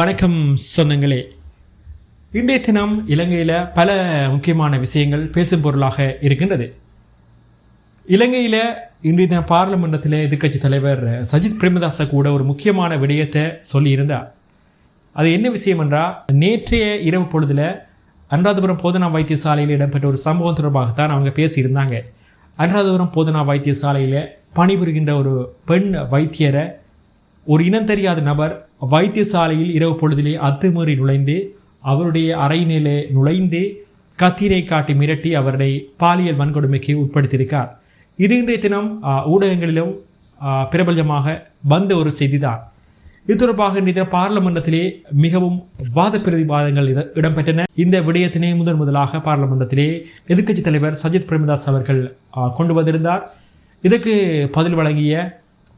வணக்கம் சொந்தங்களே. இன்றைய தினம் இலங்கையில் பல முக்கியமான விஷயங்கள் பேசும் பொருளாக இருக்கின்றது. இலங்கையில் இன்றைய தினம் பார்லிமெண்டத்தில் எதிர்க்கட்சி தலைவர் சஜித் பிரேமதாச கூட ஒரு முக்கியமான விடயத்தை சொல்லியிருந்தார். அது என்ன விஷயம் என்றால் நேற்றைய இரவு பொழுதில் அனுராதபுரம் போதனா வைத்தியசாலையில் இடம்பெற்ற ஒரு சம்பவம் தொடர்பாகத்தான் அவங்க பேசியிருந்தாங்க. அனுராதபுரம் போதனா வைத்தியசாலையில் பணிபுரிகின்ற ஒரு பெண் வைத்தியரை ஒரு இனம் தெரியாத நபர் வைத்தியசாலையில் இரவு பொழுதிலே அத்துமீறி நுழைந்து அவருடைய அறையினிலே நுழைந்து கத்தீரை காட்டி மிரட்டி அவரை பாலியல் வன்கொடுமைக்கு உட்படுத்தியிருக்கார். இது இன்றைய தினம் ஊடகங்களிலும் பிரபலமாக வந்த ஒரு செய்திதான். இது தொடர்பாக இன்றைய பாராளுமன்றத்திலே மிகவும் வாத பிரதிவாதங்கள் இடம்பெற்றன. இந்த விடயத்தினை முதன் முதலாக பாராளுமன்றத்திலே எதிர்க்கட்சித் தலைவர் சஜித் பிரேமதாஸ் அவர்கள் கொண்டு வந்திருந்தார். இதற்கு பதில் வழங்கிய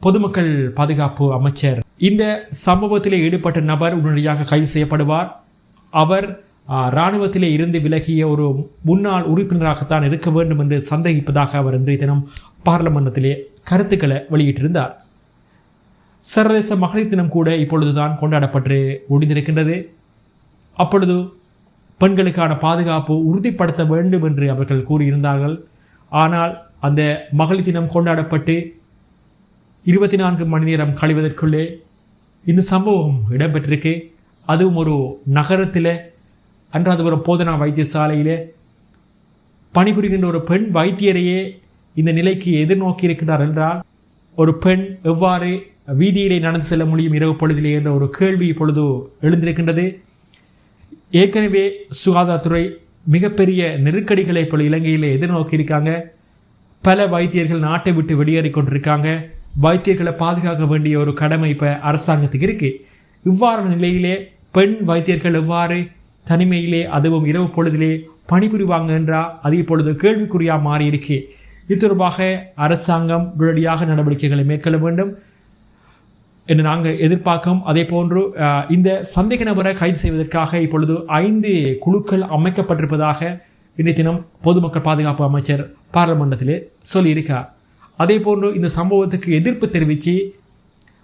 பொதுமக்கள் பாதுகாப்பு அமைச்சர் இந்த சம்பவத்திலே ஈடுபட்ட நபர் உடனடியாக கைது செய்யப்படுவார். அவர் இராணுவத்திலே இருந்து விலகிய ஒரு முன்னாள் உறுப்பினராகத்தான் இருக்க வேண்டும் என்று சந்தேகிப்பதாக அவர் இன்றைய தினம் பாராளுமன்றத்திலே கருத்துக்களை வெளியிட்டிருந்தார். சர்வதேச மகளிர் தினம் கூட இப்பொழுதுதான் கொண்டாடப்பட்டு முடிந்திருக்கின்றது. அப்பொழுது பெண்களுக்கான பாதுகாப்பு உறுதிப்படுத்த வேண்டும் என்று அவர்கள் கூறியிருந்தார்கள். ஆனால் அந்த மகளிர் தினம் கொண்டாடப்பட்டு இருபத்தி நான்கு மணி நேரம் கழிவதற்குள்ளே இந்த சம்பவம் இடம்பெற்றிருக்கு. அதுவும் ஒரு நகரத்தில் அன்றாதபுரம் போதனா வைத்தியசாலையில். பணிபுரிகின்ற ஒரு பெண் வைத்தியரையே இந்த நிலைக்கு எதிர்நோக்கி இருக்கிறார் என்றால் ஒரு பெண் எவ்வாறு வீதியிலே நடந்து செல்ல முடியும் இரவு பொழுதிலே என்ற ஒரு கேள்வி இப்பொழுது எழுந்திருக்கின்றது. ஏற்கனவே சுகாதாரத்துறை மிகப்பெரிய நெருக்கடிகளை இப்போ இலங்கையில் எதிர்நோக்கி இருக்காங்க பல வைத்தியர்கள் நாட்டை விட்டு வெளியேறி கொண்டிருக்காங்க. வைத்தியர்களை பாதுகாக்க வேண்டிய ஒரு கடமை இப்போ அரசாங்கத்துக்கு இருக்குது இவ்வாறான நிலையிலே பெண் வைத்தியர்கள் எவ்வாறு தனிமையிலே அதுவும் இரவு பொழுதிலே பணிபுரிவாங்க என்றால் அது இப்பொழுது கேள்விக்குறியாக மாறி இருக்கு இது தொடர்பாக அரசாங்கம் உடனடியாக நடவடிக்கைகளை மேற்கொள்ள வேண்டும். என்று நாங்கள் எதிர்பார்க்கும் அதே போன்று இந்த சந்தேக நபரை கைது செய்வதற்காக இப்பொழுது ஐந்து குழுக்கள் அமைக்கப்பட்டிருப்பதாக இன்றைய தினம் பொதுமக்கள் பாதுகாப்பு அமைச்சர் பாராளுமன்றத்திலே சொல்லியிருக்கார் அதே போன்று இந்த சம்பவத்துக்கு எதிர்ப்பு தெரிவித்து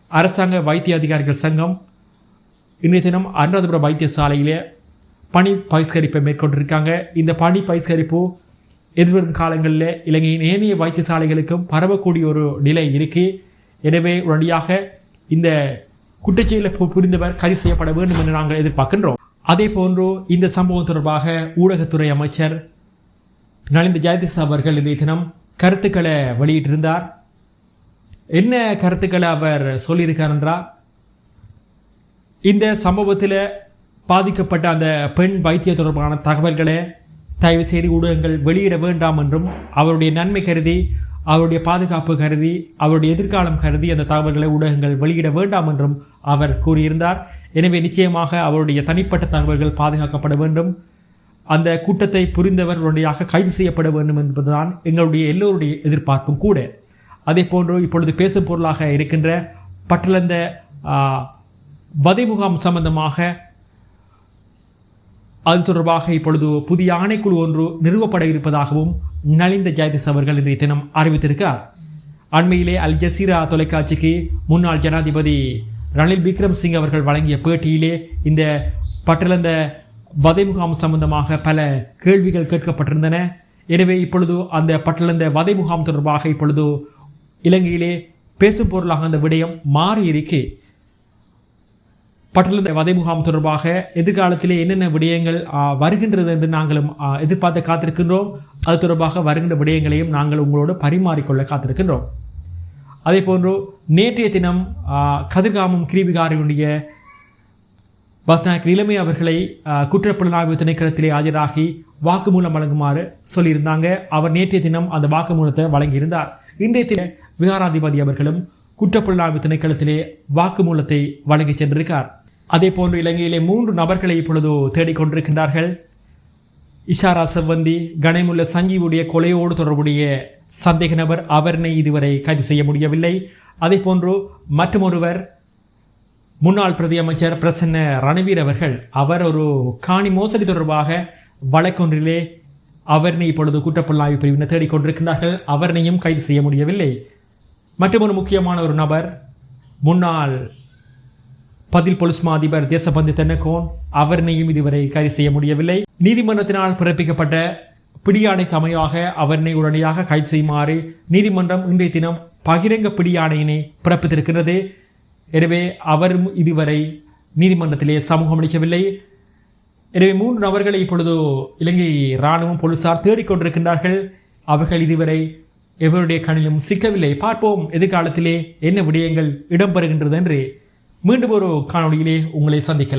அரசாங்க வைத்திய அதிகாரிகள் சங்கம் இன்றைய தினம் அனுராதபுரம் வைத்தியசாலையிலே பணி பகிஷ்கரிப்பை மேற்கொண்டிருக்காங்க. இந்த பணி பகிஷ்கரிப்பு எதிர்வரும் காலங்களில் இலங்கையின் ஏனைய வைத்தியசாலைகளுக்கும் பரவக்கூடிய ஒரு நிலை இருக்கு. எனவே உடனடியாக இந்த குற்றச்செயலை பு- புரிந்தவர் கைது செய்யப்பட வேண்டும் என்று நாங்கள் எதிர்பார்க்கின்றோம். அதே போன்று இந்த சம்பவம் தொடர்பாக ஊடகத்துறை அமைச்சர் நலிந்த ஜெயதிஸ் அவர்கள் இன்றைய தினம் கருத்துக்களை வெளியிட்டிருந்தார். என்ன கருத்துக்களை அவர் சொல்லியிருக்கார் என்றால் இந்த சம்பவத்தில் பாதிக்கப்பட்ட அந்த பெண் வைத்திய தொடர்பான தகவல்களை தயவு செய்து ஊடகங்கள் வெளியிட வேண்டாம் என்றும் அவருடைய நன்மை கருதி அவருடைய பாதுகாப்பு கருதி அவருடைய எதிர்காலம் கருதி அந்த தகவல்களை ஊடகங்கள் வெளியிட வேண்டாம் என்றும் அவர் கூறியிருந்தார். எனவே நிச்சயமாக அவருடைய தனிப்பட்ட தகவல்கள் பாதுகாக்கப்பட வேண்டும். அந்த கூட்டத்தை புரிந்தவர் உடனடியாக கைது செய்யப்பட வேண்டும் என்பதுதான் எங்களுடைய எல்லோருடைய எதிர்பார்ப்பும் கூட. அதே போன்று இப்பொழுது பேசும் பொருளாக இருக்கின்ற பட்டளந்த வதை முகாம் சம்பந்தமாக அது தொடர்பாக இப்பொழுது புதிய ஆணைக்குழு ஒன்று நிறுவப்பட இருப்பதாகவும் நலிந்த ஜெயதிஸ் அவர்கள் இன்றைய தினம் அறிவித்திருக்கிறார். அண்மையிலே அல் ஜசீரா தொலைக்காட்சிக்கு முன்னாள் ஜனாதிபதி ரணில் விக்ரம் சிங் அவர்கள் வழங்கிய பேட்டியிலே இந்த பட்டளந்த வதை முகாம் சம்பந்தமாக பல கேள்விகள் கேட்கப்பட்டிருந்தன. எனவே இப்பொழுது அந்த பட்டளந்த வதை முகாம் தொடர்பாக இப்பொழுது இலங்கையிலே பேசும் பொருளாக அந்த விடயம் மாறி இருக்கே பட்டளந்த வதை முகாம் தொடர்பாக எதிர்காலத்திலே என்னென்ன விடயங்கள் வருகின்றது என்று நாங்களும் எதிர்பார்த்து காத்திருக்கின்றோம். அது தொடர்பாக வருகின்ற விடயங்களையும் நாங்கள் உங்களோடு பரிமாறிக்கொள்ள காத்திருக்கின்றோம். அதே போன்று நேற்றைய தினம் கதிர்காமம் கிரிவிகாரியுடைய பஸ்நாயக் நிலைமை அவர்களை குற்றப்புலனாய்வு திணைக்களத்திலே ஆஜராகி வாக்குமூலம் வழங்குமாறு சொல்லியிருந்தாங்க. அவர் நேற்றைய தினம் அந்த வாக்குமூலத்தை வழங்கியிருந்தார். இன்றைய தின விகாராதிபதி அவர்களும் குற்றப்புலனாய்வு திணைக்களத்திலே வாக்குமூலத்தை வழங்கி சென்றிருக்கார். அதே போன்று இலங்கையிலே மூன்று நபர்களை இப்பொழுது தேடிக்கொண்டிருக்கின்றார்கள். இஷாரா செவ்வந்தி கணைமுள்ள சஞ்சீவுடைய கொலையோடு தொடர்புடைய சந்தேக நபர் அவரினை இதுவரை கைது செய்ய முடியவில்லை. அதே போன்று மற்றொருவர் முன்னாள் பிரதி அமைச்சர் பிரசன்ன ரணவீர் அவர்கள் அவர் ஒரு காணி மோசடி தொடர்பாக வழக்கொன்றிலே அவரினை இப்பொழுது குற்றப்புலனாய்வு பிரிவினர் தேடிக்கொண்டிருக்கிறார்கள் அவரனையும் கைது செய்ய முடியவில்லை. மற்றொரு முக்கியமான ஒரு நபர் முன்னாள் பதில் பொலிஸ் மா அதிபர் தேசபந்து தென்னகோன் அவரினையும் இதுவரை கைது செய்ய முடியவில்லை. நீதிமன்றத்தினால் பிறப்பிக்கப்பட்ட பிடியாணைக்கு அமையாக அவரினை உடனடியாக கைது செய்யுமாறு நீதிமன்றம் இன்றைய தினம் பகிரங்க பிடியாணையினை பிறப்பித்திருக்கிறது எனவே அவரும் இதுவரை நீதிமன்றத்திலே சமூகம் அளிக்கவில்லை. எனவே மூன்று நபர்களை இப்பொழுது இலங்கை இராணுவம் போலீசார் தேடிக்கொண்டிருக்கின்றார்கள். அவர்கள் இதுவரை எவருடைய கண்ணிலும் சிக்கவில்லை. பார்ப்போம் எதிர்காலத்திலே என்ன விடயங்கள் இடம்பெறுகின்றது என்று மீண்டும் ஒரு காணொளியிலே உங்களை சந்திக்கலாம்.